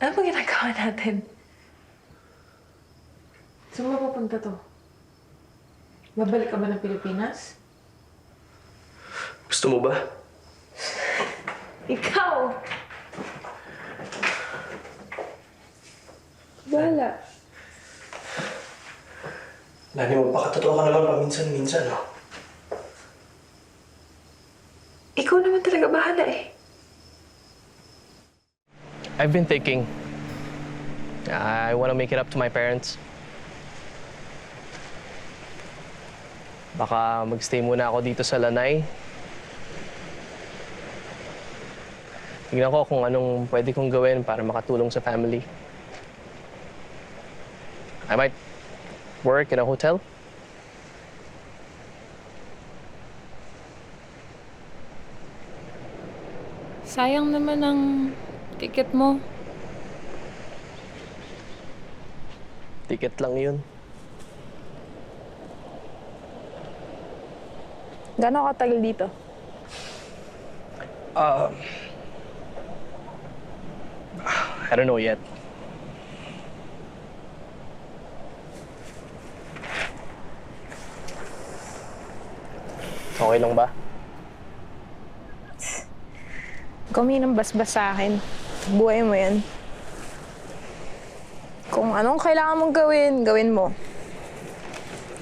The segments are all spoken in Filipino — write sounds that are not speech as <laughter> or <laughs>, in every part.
Ano ba ginagawa natin? Saan mo pupunta to? Babalik ka ba ng Pilipinas? Gusto mo ba? Ikaw! Wala. Lani, magpakatotoo ka naman paminsan-minsan, no? Ikaw naman talaga bahala eh. I've been thinking. I want to make it up to my parents. Baka magstay muna ako dito sa Lanay. Tignan ko kung anong pwede kong gawin para makatulong sa family. I might work in a hotel. Sayang naman ang ticket mo. Ticket lang yun. Gano'ng katagal dito? Uh, I don't know yet. Okay lang ba? Kumi ng basbas sa akin. Buhay mo yan. Kung anong kailangan mong gawin, gawin mo.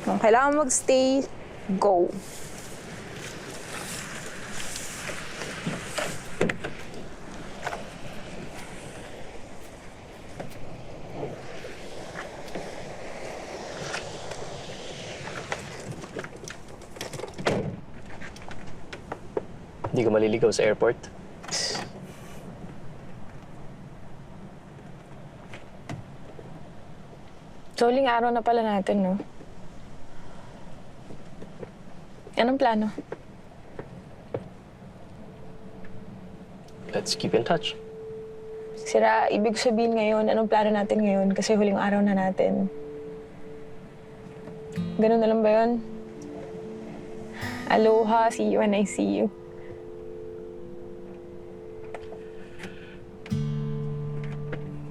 Kung kailangan mag-stay, go. Hindi ka maliligaw sa airport? <laughs> So, huling araw na pala natin, no? Anong plano? Let's keep in touch. Sira, ibig sabihin ngayon, anong plano natin ngayon? Kasi huling araw na natin. Ganun na lang ba yun? Aloha, see you when I see you.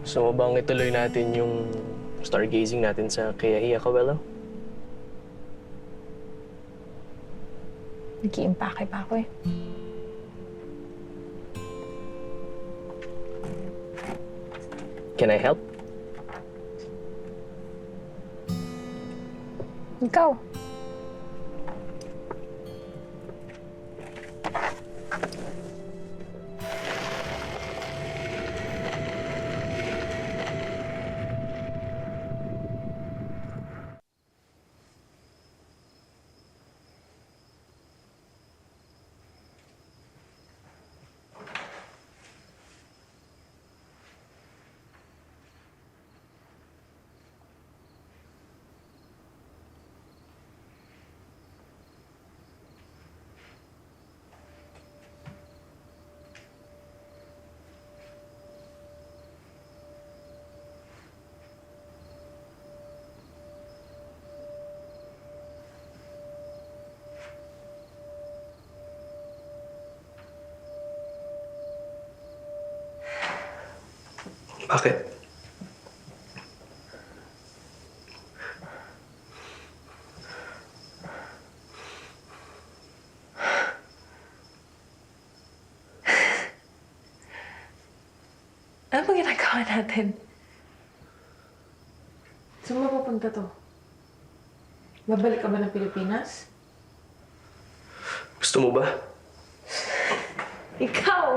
Gusto mo bang ituloy natin yung stargazing natin sa Kayahiya Kawelo? Nag-iimpake pa ako eh. Can I help? Ikaw? Bakit? Ano ba ginagawa natin? Saan mo pupunta to? Babalik ka ba ng Pilipinas? Gusto mo ba? Ikaw!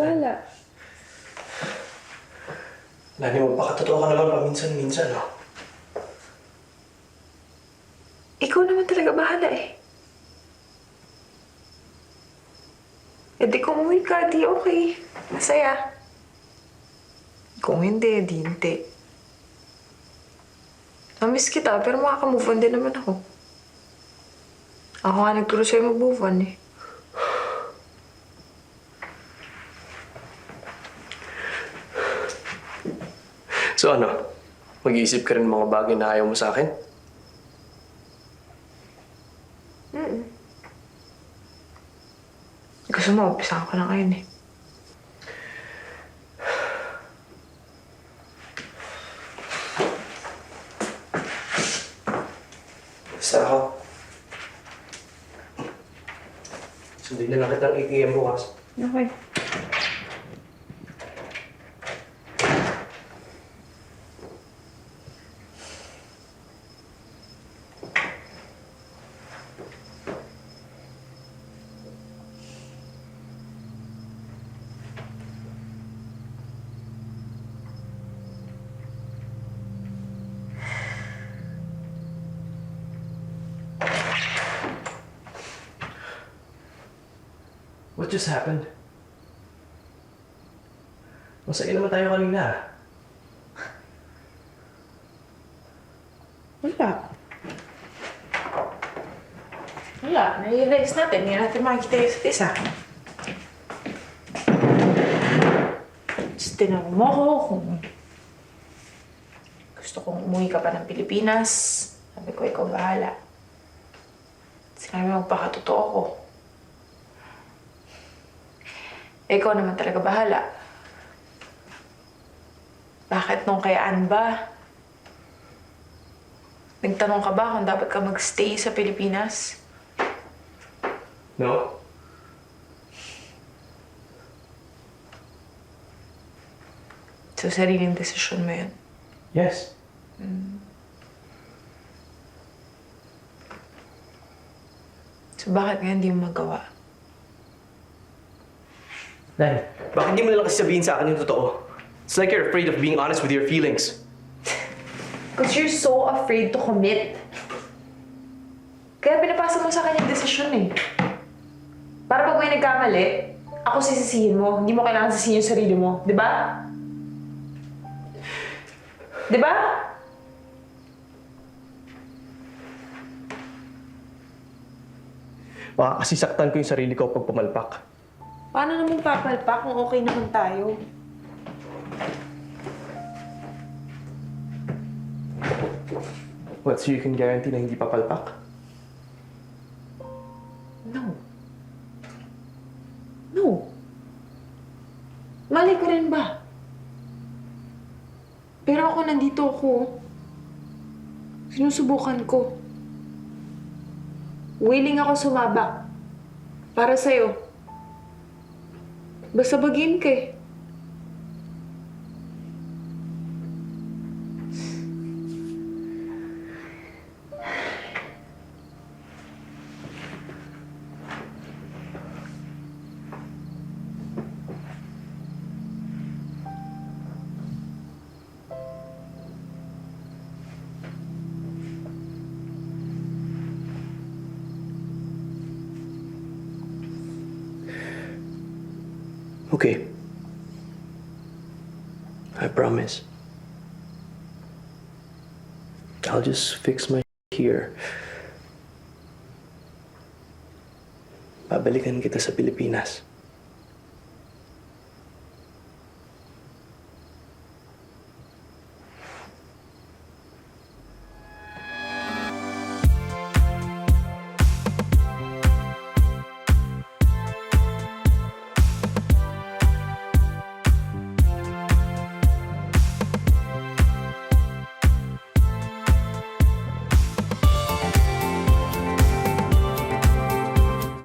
Wala. Lani, magpakatotoo ka naman paminsan-minsan, no? Ikaw naman talaga bahala eh. E di kung umuwi ka, di okay. Masaya. Kung hindi, di hindi. Namiss kita, pero makaka-move on din naman ako. Ako nga nagturo sa'yo mag-move on eh. So ano? Mag-iisip ka rin ng mga bagay na ayaw mo sa akin? Gusto Gusto mo, umpisa ko na ngayon eh. Basta ako. Sundin na lang kitang ATM bukas. Okay. Just happened? Masaya naman tayo kanina. Wala. Wala. Nai-realize natin. Hindi natin makikita yung isa't isa. Tapos tinanong mo ko kung gusto kong umuwi ka pa ng Pilipinas. Sabi ko, ikaw bahala. Sinabi mo, pakatotoo ko. Ikaw naman talaga bahala. Bakit nung kay Ann ba? Nagtanong ka ba kung dapat ka magstay sa Pilipinas? No? So, sariling desisyon mo yun. Yes. So, bakit ngayon di mo magawa? Lan, bakit di mo na lang kasi sabihin sa akin yung totoo? It's like you're afraid of being honest with your feelings. <laughs> Because you're so afraid to commit. Kaya pinapasa mo sa akin yung desisyon eh. Para pag may nagkamali, ako sisisihin mo. Hindi mo kailangan sisihin yung sarili mo. Di ba? Di ba? Baka kasi saktan ko yung sarili ko pag pumalpak. Paano naman papalpak kung okay naman tayo? What, so you can guarantee na hindi papalpak? No. No. Mali ko rin ba? Pero ako nandito ako. Sinusubukan ko. Willing ako sumabak. Para sa'yo. Basta bagin ka eh. Okay. I promise. I'll just fix my here. Babalikan kita sa Pilipinas.